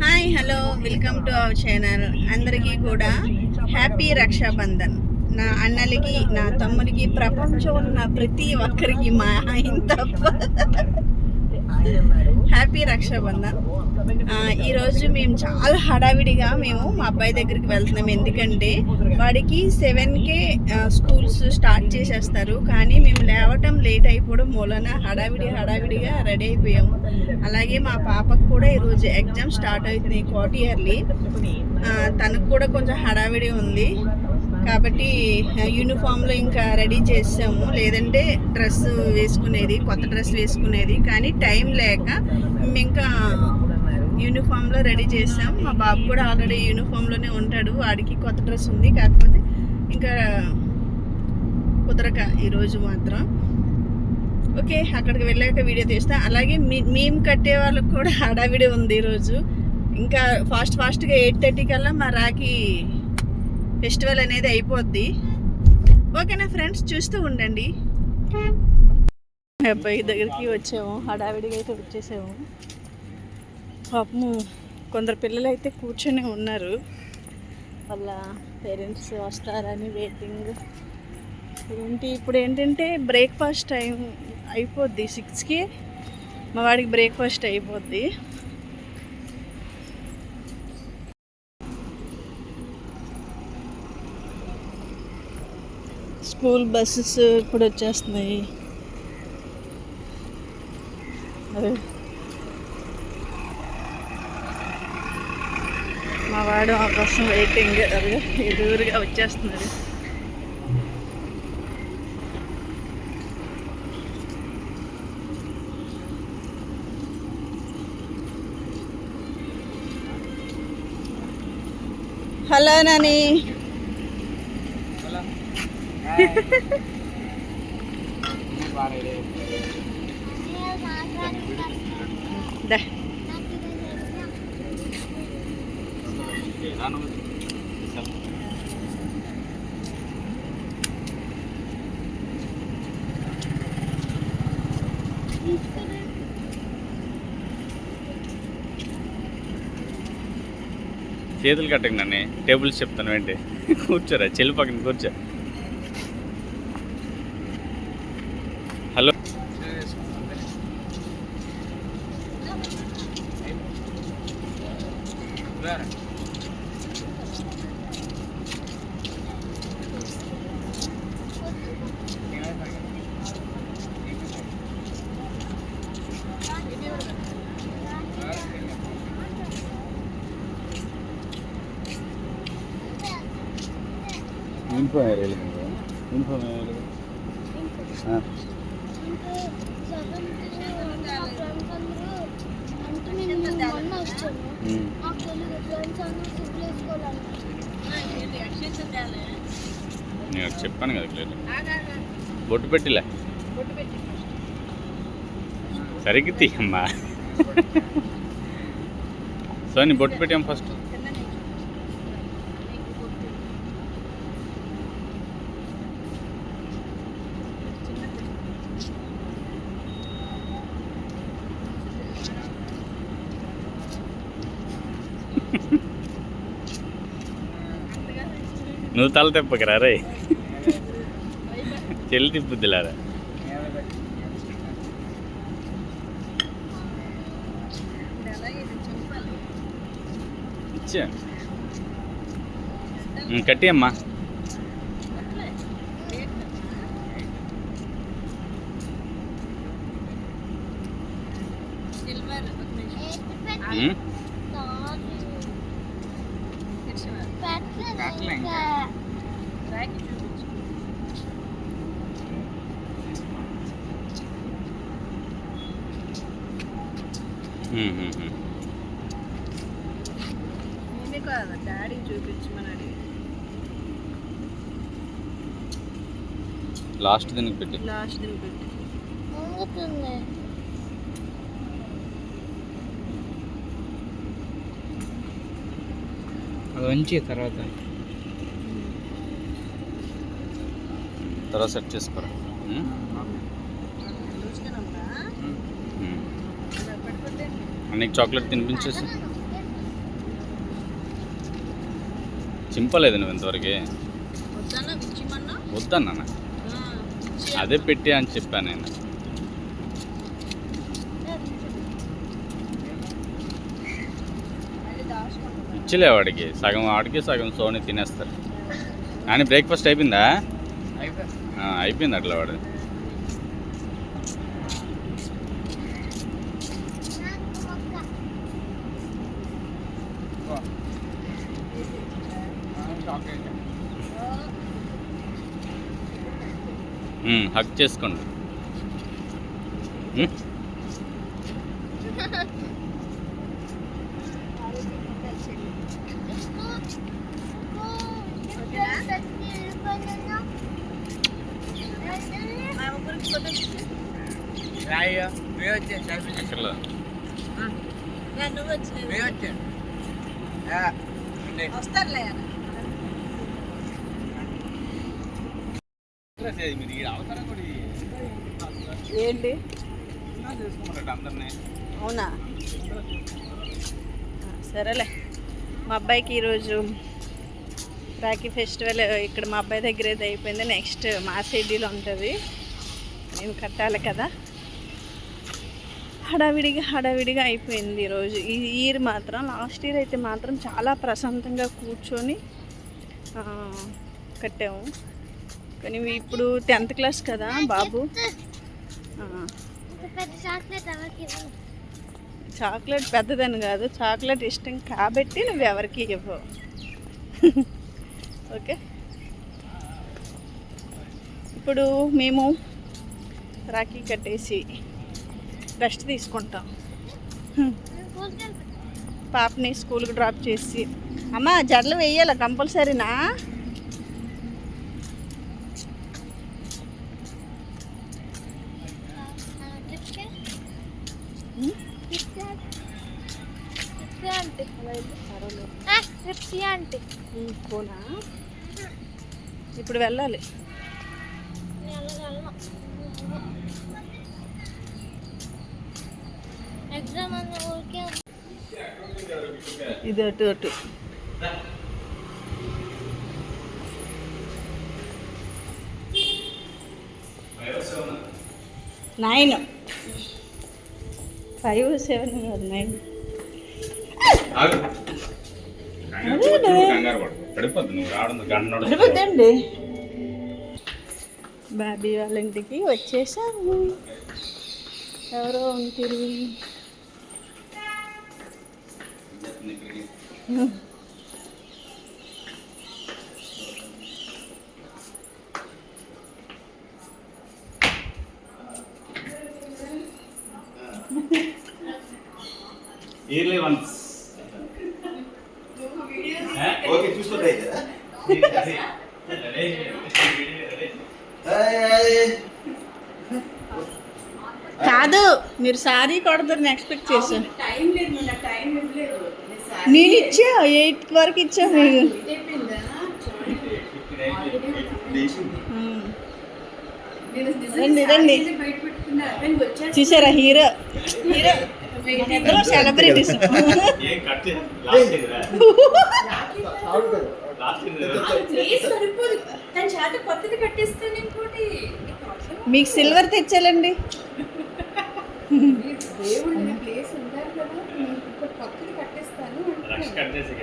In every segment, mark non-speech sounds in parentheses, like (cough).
Hi hello welcome to our channel అందరికీ కూడా happy Rakshabandhan. నా అన్నలకి నా తమ్ముడికి ప్రపంచం ఉన్న ప్రతి ఒక్కరికి మా ఆయన తప్ప. హ్యాపీ రక్షాబంధన్. ఈరోజు మేము చాలా హడావిడిగా మేము మా అబ్బాయి దగ్గరికి వెళ్తున్నాం. ఎందుకంటే వాడికి సెవెన్కే స్కూల్స్ స్టార్ట్ చేసేస్తారు. కానీ మేము లేవటం లేట్ అయిపోవడం మూలన హడావిడి హడావిడిగా రెడీ అయిపోయాము. అలాగే మా పాపకు కూడా ఈరోజు ఎగ్జామ్ స్టార్ట్ అవుతుంది ఇయర్లీ తనకు కూడా కొంచెం హడావిడి ఉంది. కాబట్టి యూనిఫామ్లో ఇంకా రెడీ చేసాము. లేదంటే డ్రెస్ వేసుకునేది కొత్త డ్రెస్ వేసుకునేది. కానీ టైం లేక మేము ఇంకా యూనిఫామ్లో రెడీ చేసాం. మా బాబు కూడా ఆల్రెడీ యూనిఫామ్లోనే ఉంటాడు. వాడికి కొత్త డ్రెస్ ఉంది. కాకపోతే ఇంకా కుదరక ఈరోజు మాత్రం. ఓకే అక్కడికి వెళ్ళాక వీడియో తీస్తా. అలాగే మీ మేము కట్టే వాళ్ళకి కూడా హడావిడి ఉంది ఈరోజు ఇంకా ఫాస్ట్ ఫాస్ట్గా ఎయిట్ థర్టీ కల్లా మా రాఖీ ఫెస్టివల్ అనేది అయిపోద్ది. ఓకేనా ఫ్రెండ్స్? చూస్తూ ఉండండి. అబ్బాయి దగ్గరికి వచ్చాము. హడావిడిగా అయితే వచ్చేసాము. పాపము కొందరు పిల్లలు అయితే కూర్చొని ఉన్నారు. వాళ్ళ పేరెంట్స్ వస్తారని వెయిటింగ్ ఏంటి ఇప్పుడు ఏంటంటే బ్రేక్ఫాస్ట్ టైం అయిపోద్ది. సిక్స్కి మా వాడికి బ్రేక్ఫాస్ట్ అయిపోద్ది. స్కూల్ బస్సెస్ ఇప్పుడు వచ్చేస్తున్నాయి. అదే. మా వాడు మా కోసం వెయిటింగ్ అదే ఎదురుగా వచ్చేస్తున్నారు హలో నాని. చేతులు కట్టకు నన్ను. టేబుల్స్ చెప్తాను ఏంటి? కూర్చోరా చెల్లి పక్కన కూర్చో హలో యూనిఫామ్ వేయాలి యూనిఫామ్ వేయాలి నేను చెప్పాను కదా క్లియర్ బొట్టు పెట్టిలే. సరిగ్గా తీయమ్మా. సోని బొట్టు పెట్టాం ఫస్ట్ నువ్వు తల తిప్పకరా రే? చెల్లి తిప్పుద్దిలారా ఇచ్చా. కట్టి అమ్మా లాస్ట్ దీనికి పెట్టి. లాస్ట్ దిన పెట్టి. అది ఉంచి తర్వాత. తర్వాత సెట్ చేసుకోరా? నీకు చాక్లెట్ తినిపించేసి. చింపలేదు నువ్వు ఇంతవరకు. వద్దన్నా అదే పెట్టి అని చెప్పాను నేను. ఇచ్చలే వాడికి. సగం వాడికి సగం సోని తినేస్తారు. కానీ బ్రేక్ఫాస్ట్ అయిపోయిందా? అయిపోయింది అట్లా వాడు. హక్ చేసుకోండి? నువ్వు వచ్చిన వస్తారులే మీరు ఈ అవతారం కూడా ఏంటి? అందరినీ. అవునా? సరేలే. మా అబ్బాయికి ఈరోజు రాఖీ ఫెస్టివల్ ఇక్కడ మా అబ్బాయి దగ్గర అయితే అయిపోయింది. నెక్స్ట్ మా సిటీలో ఉంటుంది. మేము కట్టాలి కదా. హడావిడిగా హడావిడిగా అయిపోయింది ఈరోజు. ఈ ఇయర్ మాత్రం లాస్ట్ ఇయర్ అయితే మాత్రం చాలా ప్రశాంతంగా కూర్చొని కట్టాము. కానీ ఇప్పుడు టెన్త్ క్లాస్ కదా బాబు. చాక్లెట్ పెద్దదని కాదు చాక్లెట్ ఇష్టం కాబట్టి నువ్వు ఎవరికి ఇవ్వవు. ఓకే. ఇప్పుడు మేము రాఖీ కట్టేసి రెస్ట్ తీసుకుంటాం. పాపని స్కూల్కి డ్రాప్ చేసి. అమ్మ జడలు వేయాలి? కంపల్సరీనా? అంటే ట్రిప్సీ అంటే పోనా ఇప్పుడు వెళ్ళాలి. ఇది అటు అటు. నైన్ ఫైవ్ సెవెన్ నైన్ సరిపోద్దండి బాబీ వాళ్ళ ఇంటికి వచ్చేసాము. ఎవరో ఉంటుంది ఇయర్లీ వన్స్ ఓకే చూస్తుంటే కదా కాదు మీరు సారీ కొడతారని ఎక్స్పెక్ట్ చేశాను. నేను ఇచ్చా ఎయిట్ వరకు ఇచ్చా మీరు ఉమ్. రండి రండి. చూసారా హీరో హీరో ఇద్దరు సెలబ్రిటీస్ ఏం కట్ చేయ- లాస్ట్ ఇదిరా. లాస్ట్ ఇదిరా. తన చేత కొత్తది కట్టిస్తాను ఇంకోటి మీకు సిల్వర్ తెచ్చాలండి దేవుడి ప్లేస్ ఉంటారు కదా కట్టిస్తాను కట్ చేసి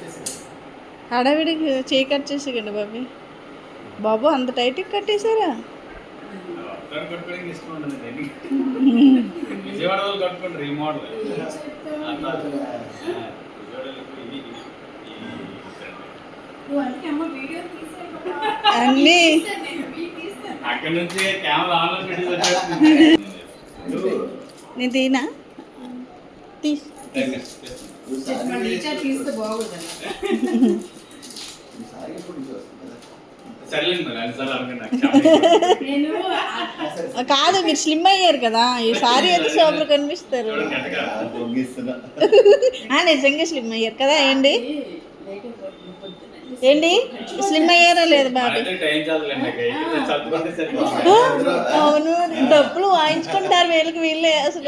చేసి హడావిడికి చేయి చేసేయండి బాబీ. బాబు అంత టైట్కి కట్టేశారా? అన్నీ. అక్కడ నుంచి కెమెరా ఆన్లో పెట్టి నేను తీనా? కదా మరి స్లిమ్ అయ్యారు కదా. ఈ సారీ ఎంత సూపర్ కనిపిస్తారు. నిజంగా స్లిమ్ అయ్యారు కదా ఏంటి? ఏంటి? స్లిమ్ అయ్యారా లేదు బాబీ. అవును డబ్బులు వాయించుకుంటారు వీళ్ళకి వీళ్ళే అసలు.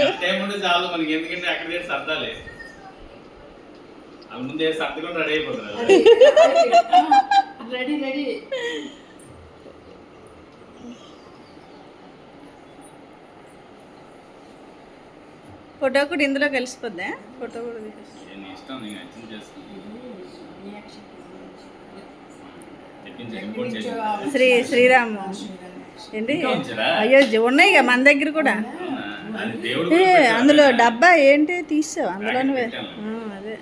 రెడీ రెడీ ఫోటో కూడా ఇందులో కలిసిపోద్దా? ఫోటో కూడా తీసేస్తా. నీ ఇష్టం నీకు నచ్చింది చేస్తాను తెప్పించి ఇంపోర్ట్ చేసి శ్రీ శ్రీరామ్. ఏంటి? అయ్యో ఉన్నాయి కదా మన దగ్గర కూడా. అందులో డబ్బా ఏంటి? తీసావు అందులోనే అదే.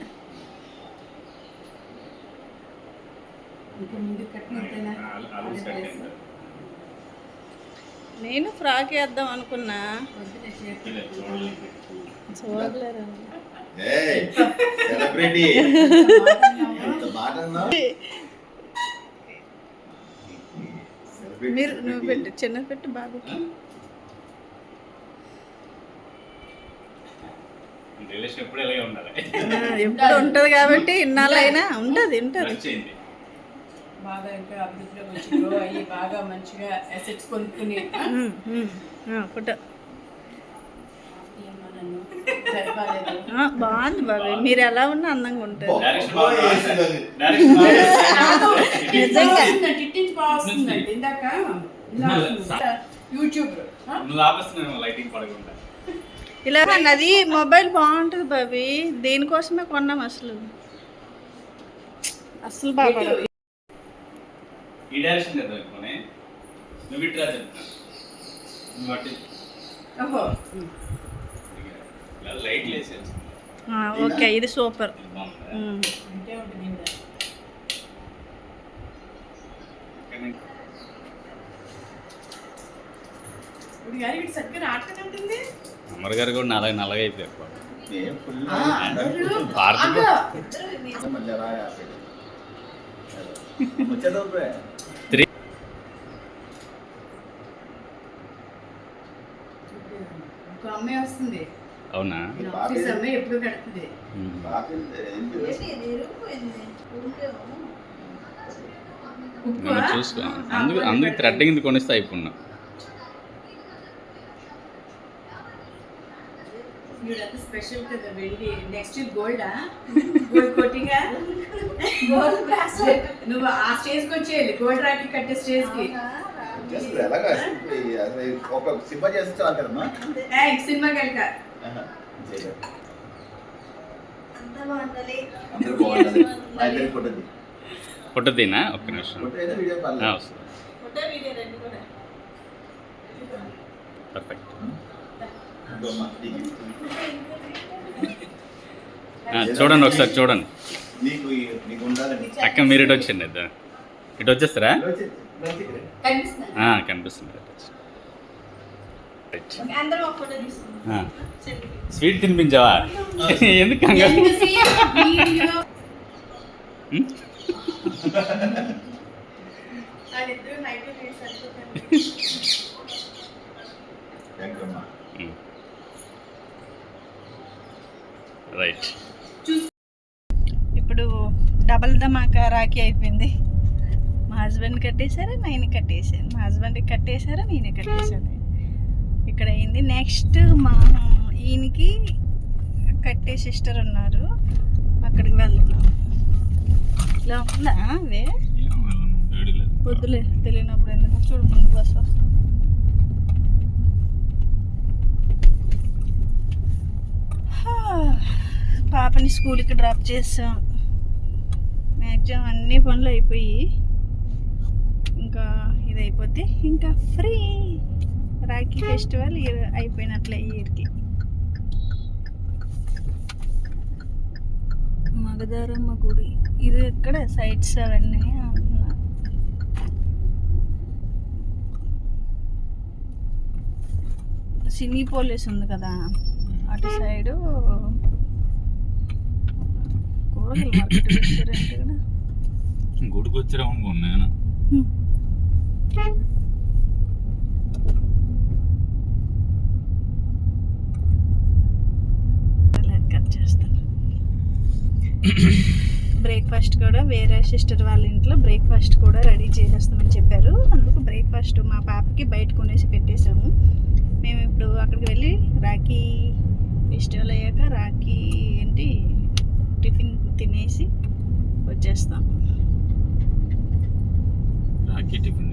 నేను ఫ్రాక్ వేద్దాం అనుకున్నా. మీరు నువ్వు. పెట్టు చిన్న పెట్టు రిలేషన్ ఎప్పుడు ఉంటది కాబట్టి ఇన్నాళ్ళైనా ఉంటది ఉంటది. బాగా ఇంకా గ్రో అయ్యి బాగా మంచిగా అసెట్స్ కొనుక్కుని ఫోటో. నన్ను. బాగుంది బాబు. మీరు ఎలా ఉన్నా అందంగా ఉంటారు (laughs) నిజంగా. పడకుండా. ఇలా అది మొబైల్ బాగుంటుంది బాబీ. దేనికోసమే కొన్నాం అసలు? అసలు బాగా ఈ డైరెక్షన్ కదా నువ్వు ఓహో. ఇలా లైట్ వేసేసి ఓకే ఇది సూపర్. ఇప్పుడు గారి కూడా నల్లగా నల్లగా అయిపోయారు. త్రీ. అమ్మాయి వస్తుంది. అవునా? ఎప్పుడు కడుతుంది చూసుకో. అందుకు అందుకు థ్రెడ్డింగ్ కొనిస్తే అయిపోయినా. వీడంతా స్పెషల్ కదా వెళ్ళి. నెక్స్ట్ గోల్డా? గోల్డ్ కోటింగా? గోల్డ్ బ్రాస్లెట్ నువ్వు ఆ స్టేజ్కి వచ్చేయాలి. గోల్డ్ రాఖీ కట్టే సినిమా చేస్తే పుట్టదీనా ఒక్క నిమిషం. పర్ఫెక్ట్. (laughs) చూడండి ఒకసారి చూడండి. అక్క మీరు ఇటు వచ్చండి ఇద్దరు ఇటు వచ్చేస్తారా. కనిపిస్తుంది ఆ, కనిపిస్తుంది రైట్ అందరం ఒక ఫోటో తీసుకుందాం ఆ. స్వీట్ తినిపించావా? ఎందుకు కంగారు. రైట్. ఇప్పుడు డబల్ ధమాకా రాఖీ అయిపోయింది. మా హస్బెండ్ కట్టేశారు నేను కట్టేశాను మా హస్బెండ్కి కట్టేశారు నేనే కట్టేశాను. ఇక్కడ అయింది నెక్స్ట్ మా ఈయనకి కట్టే సిస్టర్ ఉన్నారు. అక్కడికి వెళ్తున్నాం ఇలా ఉందా? అవే పొద్దులే తెలియనప్పుడు ఎందుకు? చూడు ముందు బస్సు వస్తుంది. పాపని స్కూల్కి డ్రాప్ చేసాం. మ్యాక్సిమం అన్ని పనులు అయిపోయి ఇంకా ఇది అయిపోతే ఇంకా ఫ్రీ. రాఖీ ఫెస్టివల్ ఇయర్ అయిపోయినట్లే ఈ ఇయర్కి. మగదారమ్మ గుడి. ఇది ఎక్కడ? సైట్స్ అవన్నీ అంటున్నా. సినీ పోలీస్ ఉంది కదా అటు సైడు కూరగాయల మార్కెట్ రెస్టారెంట్ కూడా గుడికి. అలా కట్ చేస్తాను. బ్రేక్ఫాస్ట్ కూడా వేరే సిస్టర్ వాళ్ళ ఇంట్లో బ్రేక్ఫాస్ట్ కూడా రెడీ చేసేస్తామని చెప్పారు. అందుకు బ్రేక్ఫాస్ట్ మా పాపకి బయట కొనేసి పెట్టేశాము. మేము ఇప్పుడు అక్కడికి వెళ్ళి రాఖీ ఫెస్టివల్ అయ్యాక రాఖీ ఏంటి? టిఫిన్ తినేసి వచ్చేస్తాం. రాఖీ టిఫిన్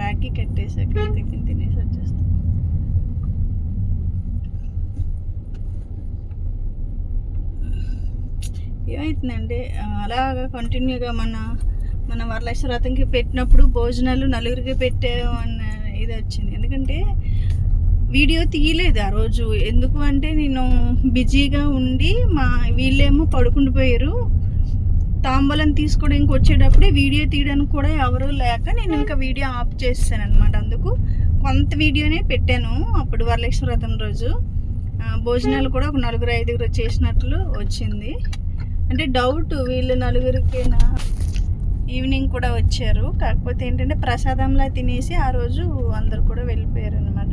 రాఖీ కట్టేసాక టిఫిన్ తినేసి వచ్చేస్తాం. ఏమవుతుందండి అలాగ అలాగా కంటిన్యూగా మన మన వరలక్ష్మి వ్రతంకి పెట్టినప్పుడు భోజనాలు నలుగురికి పెట్టామన్న ఇది వచ్చింది. ఎందుకంటే వీడియో తీయలేదు ఆ రోజు. ఎందుకు అంటే నేను బిజీగా ఉండి మా వీళ్ళేమో పడుకుండిపోయారు తాంబూలం తీసుకోవడానికి వచ్చేటప్పుడే వీడియో తీయడానికి కూడా ఎవరు లేక నేను ఇంకా వీడియో ఆఫ్ చేస్తాను అనమాట అందుకు కొంత వీడియోనే పెట్టాను అప్పుడు వరలక్ష్మి వ్రతం రోజు భోజనాలు కూడా ఒక నలుగురు ఐదుగురు చేసినట్లు వచ్చింది. అంటే డౌట్ వీళ్ళు నలుగురికేనా? ఈవినింగ్ కూడా వచ్చారు. కాకపోతే ఏంటంటే ప్రసాదంలా తినేసి ఆ రోజు అందరు కూడా వెళ్ళిపోయారు అనమాట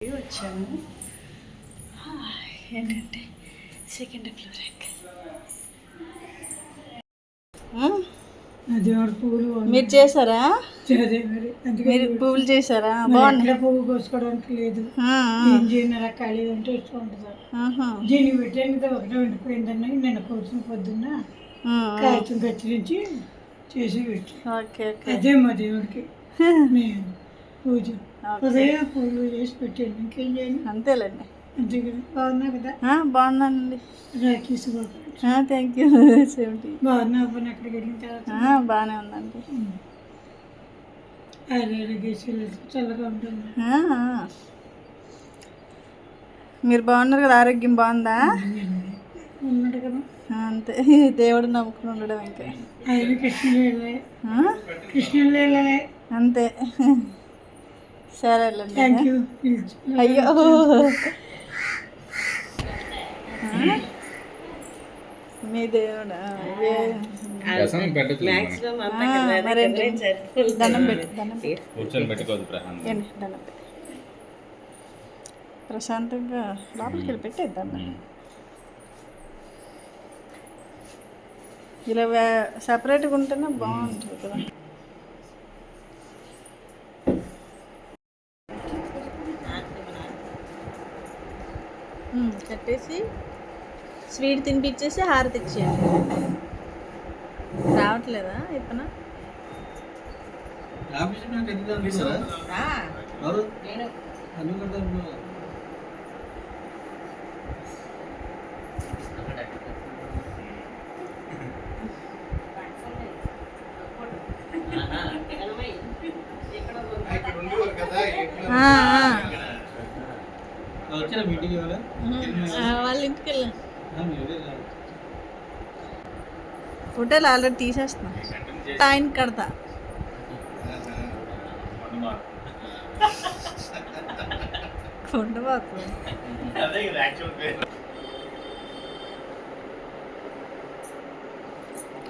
వచ్చాము ఏంటంటే సెకండ్ ఫ్లోర్ మీరు చేశారా? మరి. పువ్వులు చేశారా? ఎక్కడ పువ్వు కోసుకోవడానికి లేదు. చేయను ఖాళీ అంటే ఇష్టం ఉంటుంది. దీన్ని పెట్టాను కదా ఒకటే ఉండిపోయిందని నిన్న కూర్చుని పొద్దున్న కాగితం కత్తిరించి చేసి పెట్టి అదే మా దేవుడికి. (laughs) నేను పూజ. ఉదయం పూలు చేసి పెట్టాను ఇంకేం చేయను అంతేలేండి. అంతే కదా. బాగున్నా కదా? బాగున్నానండి. రాఖీ థ్యాంక్ యూ బాగున్నా పని అక్కడికి వెళ్ళిన తర్వాత. బాగానే ఉందండి ఆరోగ్య చల్లగా ఉంటుంది ఆ, ఆ. మీరు బాగున్నారు కదా? ఆరోగ్యం బాగుందా? అంతే. (laughs) దేవుడు నమ్ముకుని ఉండడం ఇంకా. అంతే. సరేలేండి అయ్యో? మీ దేవుడా దండం పెట్టు కూర్చొని పెట్టుకోదు దండం ప్రశాంతంగా లోపలికి వెళ్ళి పెట్టేద్దాం. ఇలా సపరేట్గా ఉంటేనే బాగుంటుంది కదా. కట్టేసి స్వీట్ తినిపించేసి హారతి ఇచ్చేయండి. రావట్లేదా ఇప్పన? వాళ్ళ ఇంటికి వెళ్ళా ఫోటోలు ఆల్రెడీ తీసేస్తున్నా. ఆయన కడతా. కొండబాకు. అదే ఇది యాక్చువల్ పేరు.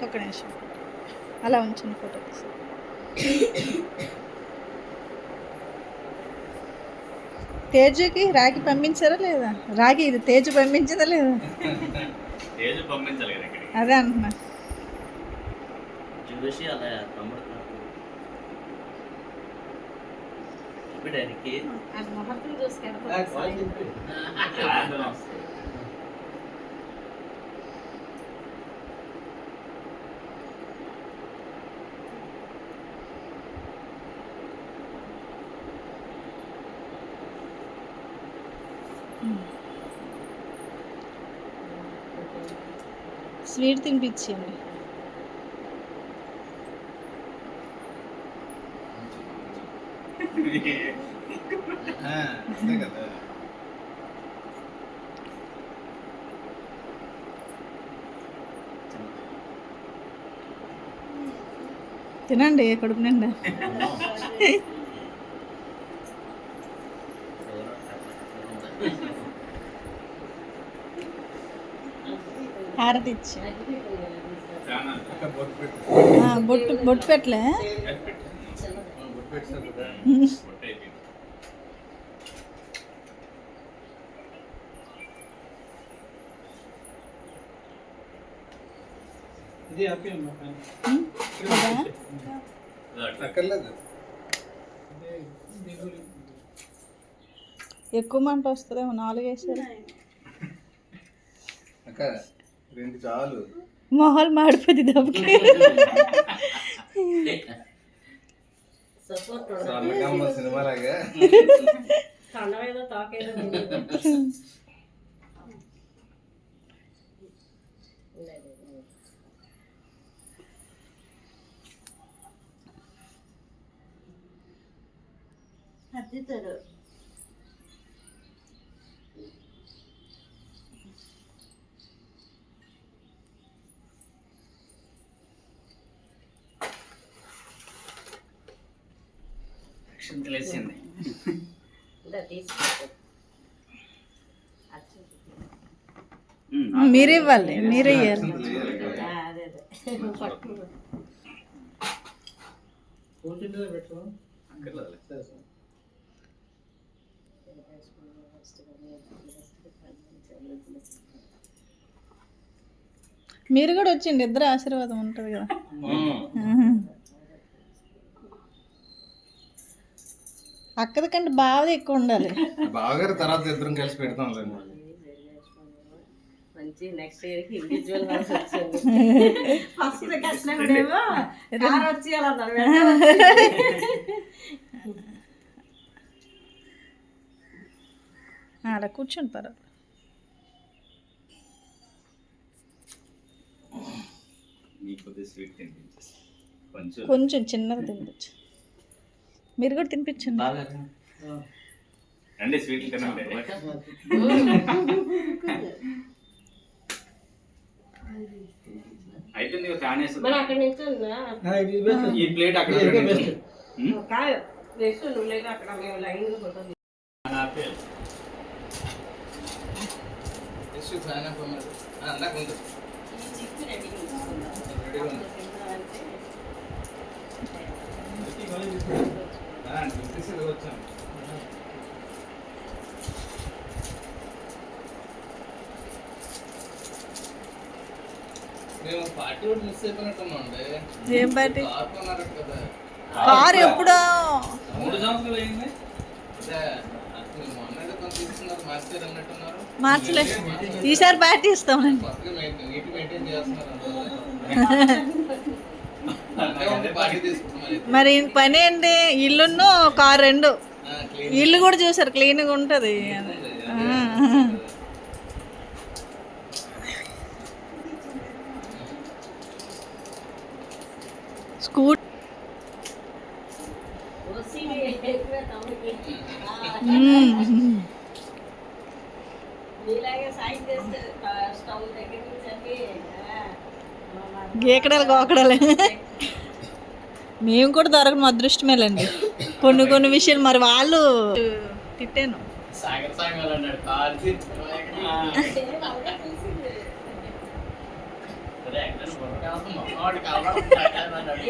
ఒక నిమిషం. అలా ఉంచండి ఫోటో తీసి తేజుకి రాగి పంపించారా లేదా రాగి ఇది తేజు పంపించిందా లేదా తేజు పంపించాలి కదా ఇక్కడికి అదే అంటున్నా చూసి అలా తమ్ముడు స్వీట్ కదా. తినండి కడుపు నిండా. హారతి ఇచ్చి బొట్టు బొట్టు పెట్టలే. ఎక్కువ మంట వస్తుందేమో నాలుగు వేసారు అక్క రెండు చాలు మొహాలు మాడిపోద్ది దెబ్బకి స్వర్ణకమ్మ సినిమాలాగా తెలిసింది మీరే ఇవ్వాలి మీరే ఇవ్వాలి మీరు కూడా వచ్చిండి ఇద్దరు ఆశీర్వాదం ఉంటుంది కదా. అక్కది కంటే బాగా ఎక్కువ ఉండాలి బావగారు తర్వాత ఇద్దరం కలిసి పెడతాం మంచి నెక్స్ట్ ఇయర్కి ఇండివిజువల్ హౌస్ వచ్చింది. ఫస్ట్ కట్టినప్పుడేమో కార్ వచ్చి అలా కూర్చొని పర్వాలేదు. కొంచెం చిన్నగా తినచ్చు మీరు కూడా తినిపించండి. రండి స్వీట్లు తినండి. అయిపోయింది ఇక ఫ్యాన్ వేస్తుంది అక్కడ నుంచి ఈ ప్లేట్ మేము లైన్ వచ్చాను పార్టీ ఏం కార్ ఎప్పుడో? మార్చలే. ఈసారి పార్టీ ఇస్తామండి. (laughs) మరి పని ఏంటి ఇల్లును కారు రెండు. ఇల్లు కూడా చూసారు క్లీన్గా ఉంటుంది. స్కూట్ గీకడాలు గోకడాలు. (laughs) (laughs) మేము కూడా దొరకడం అదృష్టమేలండి. కొన్ని కొన్ని విషయాలు మరి వాళ్ళు తిట్టాను. సాగర్ సాగర్ అన్నాడు కార్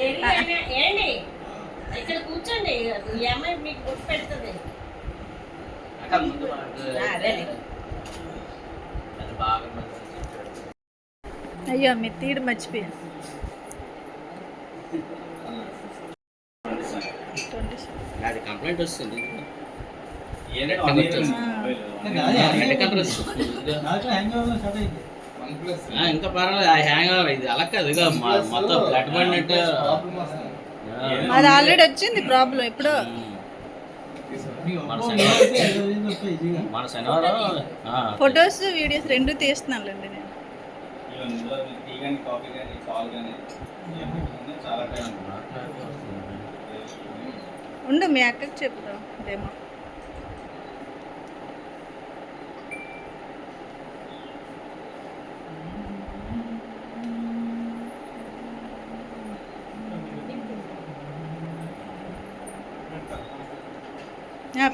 ఏంటి ఆయన? ఏంటి ఇక్కడ కూర్చోండి ఈ అమ్మాయి మీకు గుర్తు పెడుతుంది. అదేలే. అయ్యో మీరు తీయడం మర్చిపోయాను. (laughs) కంప్లైంట్ వస్తుంది. ఇంకా పర్వాలేదు. ఆ హ్యాంగ్ ఇది అలా కాదు. ఇక మొత్తం బ్లడ్ పడినట్టు ప్రాబ్లం వస్తుంది. అది ఆల్రెడీ వచ్చింది ప్రాబ్లం ఎప్పుడో. మన శనివారం ఫొటోస్ వీడియోస్ రెండు తీస్తున్నానులేండి నేను. టీ కానీ కాఫీ కానీ పాలు కానీ చాలా టైం ఉండు మీ అక్కకి చెప్తాం డెమో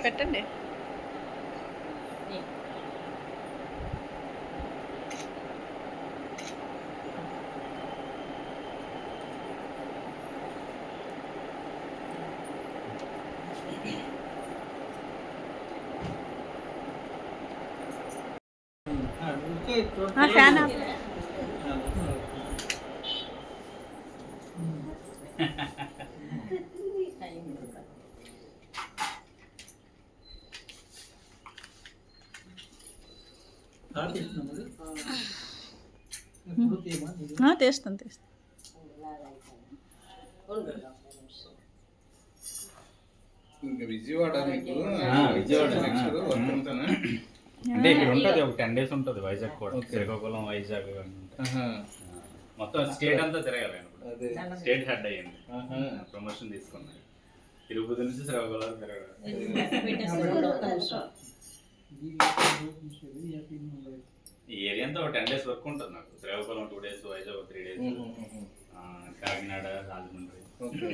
పెట్టండి ఆ, ఫ్యాన్ తీస్తాను తీస్తాను ఇంకా విజయవాడ విజయవాడ, నెక్స్ట్ ఆ. వర్క్ ఉంటేనా? అంటే ఇక్కడ ఉంటుంది ఒక టెన్ డేస్ ఉంటుంది వైజాగ్ కూడా శ్రీకాకుళం వైజాగ్. మొత్తం స్టేట్ అంతా తిరగాలి స్టేట్ హెడ్ అయ్యింది. ప్రమోషన్ తీసుకున్నాను తిరుపతి నుంచి శ్రీకాకుళం తిరగాలి ఈ ఏరియా అంతా ఒక టెన్ డేస్ వర్క్ ఉంటుంది నాకు. Srikakulam two days Vizag three days. Kakinada Rajahmundry. Okay.